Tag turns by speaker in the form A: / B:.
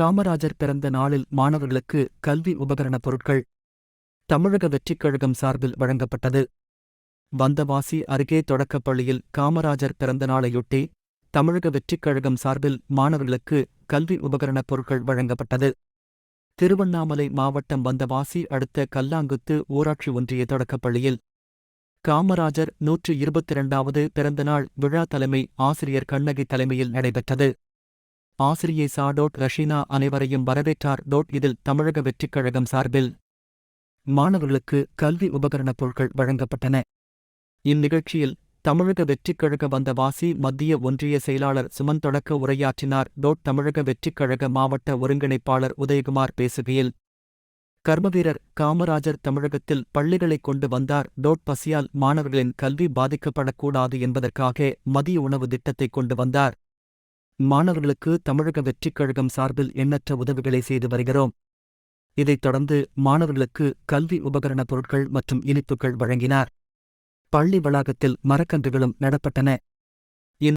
A: காமராஜர் பிறந்த நாளில் மாணவர்களுக்கு கல்வி உபகரணப் பொருட்கள் தமிழக வெற்றிக் கழகம் சார்பில் வழங்கப்பட்டது. வந்தவாசி அருகே தொடக்கப்பள்ளியில் காமராஜர் பிறந்த நாளையொட்டி தமிழக வெற்றிக் கழகம் சார்பில் மாணவர்களுக்கு கல்வி உபகரணப் பொருட்கள் வழங்கப்பட்டது. திருவண்ணாமலை மாவட்டம் வந்தவாசி அடுத்த கல்லாங்குத்து ஊராட்சி ஒன்றிய தொடக்கப்பள்ளியில் காமராஜர் நூற்று இருபத்தி இரண்டாவது பிறந்தநாள் விழா தலைமை ஆசிரியர் கண்ணகி தலைமையில் நடைபெற்றது. ஆசிரியை சா. டோட் ரஷீனா அனைவரையும் வரவேற்றார். டோட் இதில் தமிழக வெற்றிக் கழகம் சார்பில் மாணவர்களுக்கு கல்வி உபகரணப் பொருட்கள் வழங்கப்பட்டன. இந்நிகழ்ச்சியில் தமிழக வெற்றிக் கழக வந்தவாசி மத்திய ஒன்றிய செயலாளர் சுமன் தொடக்க உரையாற்றினார். டோட் தமிழக வெற்றிக் கழக மாவட்ட ஒருங்கிணைப்பாளர் உதயகுமார் பேசுகையில் கர்மவீரர் காமராஜர் தமிழகத்தில் பள்ளிகளைக் கொண்டு வந்தார். டோட் பசியால் மாணவர்களின் கல்வி பாதிக்கப்படக்கூடாது என்பதற்காக மதிய உணவு திட்டத்தை கொண்டு வந்தார். மாணவர்களுக்கு தமிழக வெற்றிக் கழகம் சார்பில் எண்ணற்ற உதவிகளை செய்து வருகிறோம். இதைத் தொடர்ந்து மாணவர்களுக்கு கல்வி உபகரணப் பொருட்கள் மற்றும் இனிப்புகள் வழங்கினார். பள்ளி வளாகத்தில் மரக்கன்றுகளும் நடப்பட்டன.